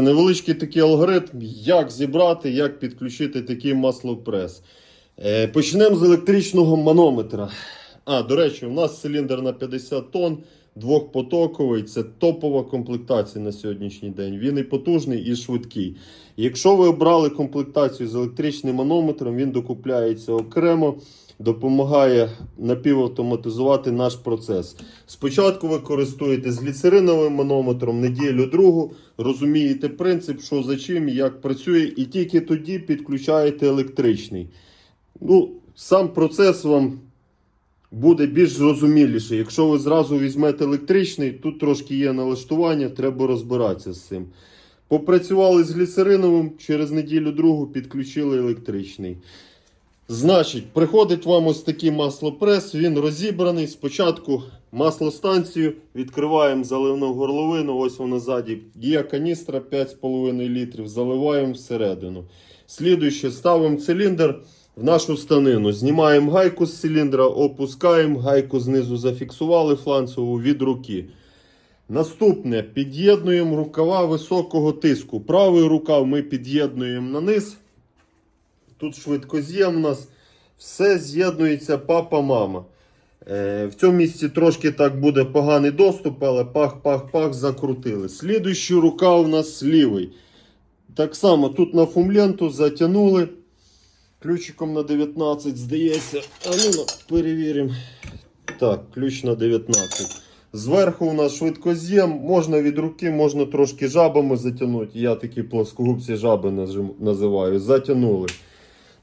Невеличкий такий алгоритм, як зібрати, як підключити такий маслопрес. Е, Почнемо з електричного манометра. А, до речі, у нас циліндр на 50 тонн, двохпотоковий. Це топова комплектація на сьогоднішній день. Він і потужний, і швидкий. Якщо ви обрали комплектацію з електричним манометром, він докупляється окремо, допомагає напівавтоматизувати наш процес. Спочатку ви користуєтесь гліцериновим манометром неділю другу, розумієте принцип, що за чим, як працює, і тільки тоді підключаєте електричний. Ну, сам процес вам буде більш зрозуміліший. Якщо ви зразу візьмете електричний, тут трошки є налаштування, треба розбиратися з цим. Попрацювали з гліцериновим, через неділю другу підключили електричний. Значить, приходить вам ось такий маслопрес, він розібраний. Спочатку маслостанцію відкриваємо заливну горловину, ось вона ззаді. Є каністра 5,5 літрів, заливаємо всередину. Слідуюче ставимо циліндр в нашу станину. Знімаємо гайку з циліндра, опускаємо, гайку знизу зафіксували фланцеву від руки. Наступне під'єднуємо рукава високого тиску. Правий рукав ми під'єднуємо на низ. Тут швидкоз'єм у нас. Все з'єднується папа-мама. Е, в цьому місці трошки так буде поганий доступ, але пах-пах-пах закрутили. Слідуючий рукав у нас лівий. Так само тут на фумленту затягнули. Ключиком на 19 здається. А ну, перевіримо. Так, ключ на 19. Зверху у нас швидкоз'єм, можна від руки, можна трошки жабами затягнути. Я такі плоскогубці жаби називаю. Затягнули.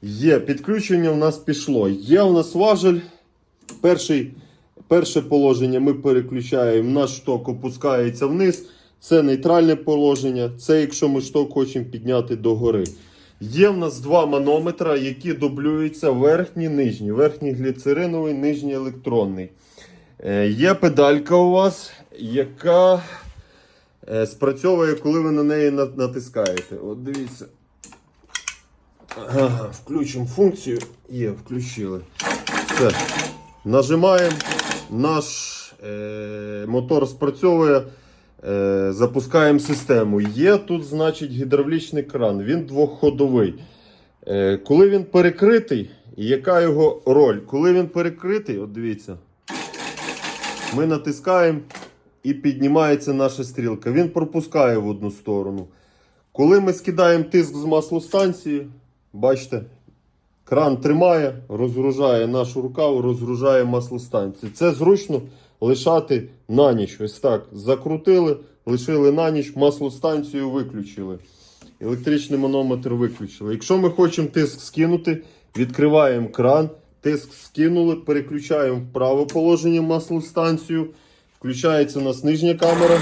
Є, підключення у нас пішло. Є у нас важель. Перший, перше положення ми переключаємо. Наш шток опускається вниз. Це нейтральне положення. Це якщо ми шток хочемо підняти догори. Є в нас два манометра, які дублюються верхній нижній. Верхній гліцериновий, нижній електронний. Е, Є педалька у вас, яка е, спрацьовує, коли ви на неї натискаєте. От дивіться. Ага, включимо функцію. Є, включили. Все. Нажимаємо. Наш е, мотор спрацьовує. Е, запускаємо систему. Є тут, значить, гідравлічний кран. Він двохходовий. Е, коли він перекритий, яка його роль? Коли він перекритий, от дивіться, ми натискаємо і піднімається наша стрілка. Він пропускає в одну сторону. Коли ми скидаємо тиск з маслостанції, бачите, кран тримає, розгружає нашу рукаву, розгружає маслостанцію. Це зручно лишати на ніч. Ось так. Закрутили, лишили на ніч, маслостанцію виключили. Електричний манометр виключили. Якщо ми хочемо тиск скинути, відкриваємо кран, тиск скинули, переключаємо в праве положення маслостанцію. Включається у нас нижня камера.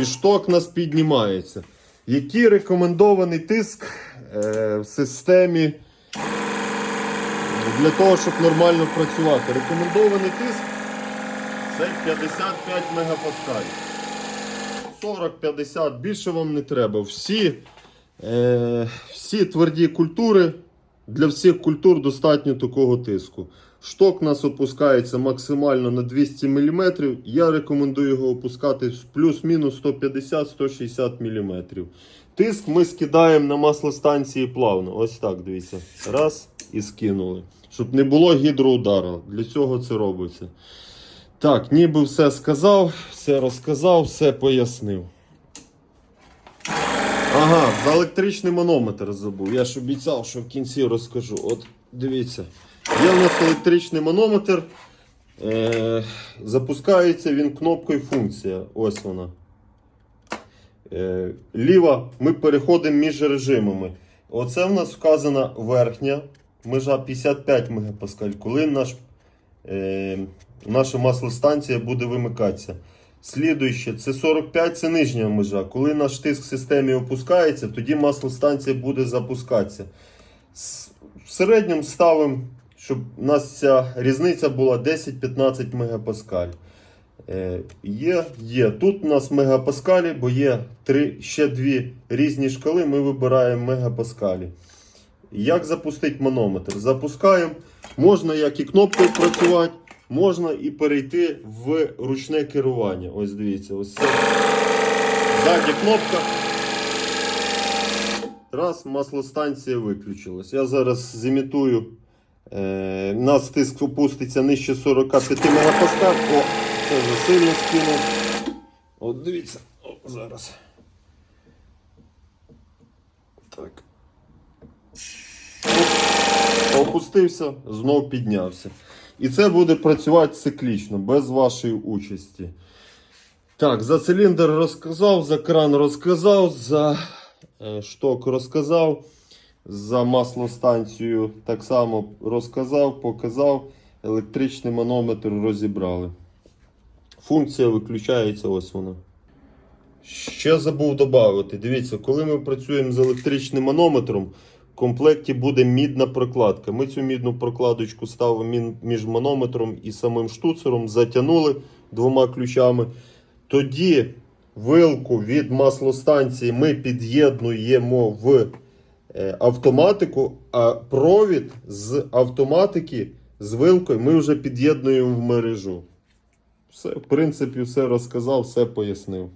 І шток нас піднімається. Який рекомендований тиск е, в системі для того, щоб нормально працювати? Рекомендований тиск це 55 мегапаскалів. 40-50, більше вам не треба. Всі, е, всі тверді культури, для всіх культур достатньо такого тиску. Шток у нас опускається максимально на 200 мм. Я рекомендую його опускати плюс-мінус 150-160 мм. Тиск ми скидаємо на маслостанції плавно. Ось так, дивіться. Раз і скинули. Щоб не було гідроудару. Для цього це робиться. Так, ніби все сказав, все розказав, все пояснив. Ага, електричний манометр забув. Я ж обіцяв, що в кінці розкажу. От дивіться. Є в нас електричний манометр. Е, запускається він кнопкою функція. Ось вона. Е, ліва ми переходимо між режимами. Оце в нас вказана верхня межа 55 МПа. Коли наш, е, наша маслостанція буде вимикатися. Слідуюче, це 45, це нижня межа. Коли наш тиск в системі опускається, тоді маслостанція буде запускатися. В середньому ставимо, щоб у нас ця різниця була 10-15 мегапаскаль. Е, є, є. Тут у нас мегапаскалі, бо є три, ще дві різні шкали, ми вибираємо мегапаскалі. Як запустити манометр? Запускаємо. Можна як і кнопкою працювати, можна і перейти в ручне керування. Ось дивіться, ось це. Ззаді кнопка. Раз, маслостанція виключилась. Я зараз зімітую. Е, у нас тиск опуститься нижче 45 МПа. О, це вже сильно скинув. От дивіться, О, зараз. Так. Оп. Опустився, знов піднявся. І це буде працювати циклічно, без вашої участі. Так, за циліндр розказав, за кран розказав, за шток розказав, за маслостанцію так само розказав, показав. Електричний манометр розібрали. Функція виключається, ось вона. Ще забув додати. Дивіться, коли ми працюємо з електричним манометром, в комплекті буде мідна прокладка. Ми цю мідну прокладочку ставимо між манометром і самим штуцером, затягнули двома ключами. Тоді вилку від маслостанції ми під'єднуємо в е, автоматику, а провід з автоматики з вилкою ми вже під'єднуємо в мережу. Все, в принципі, все розказав, все пояснив.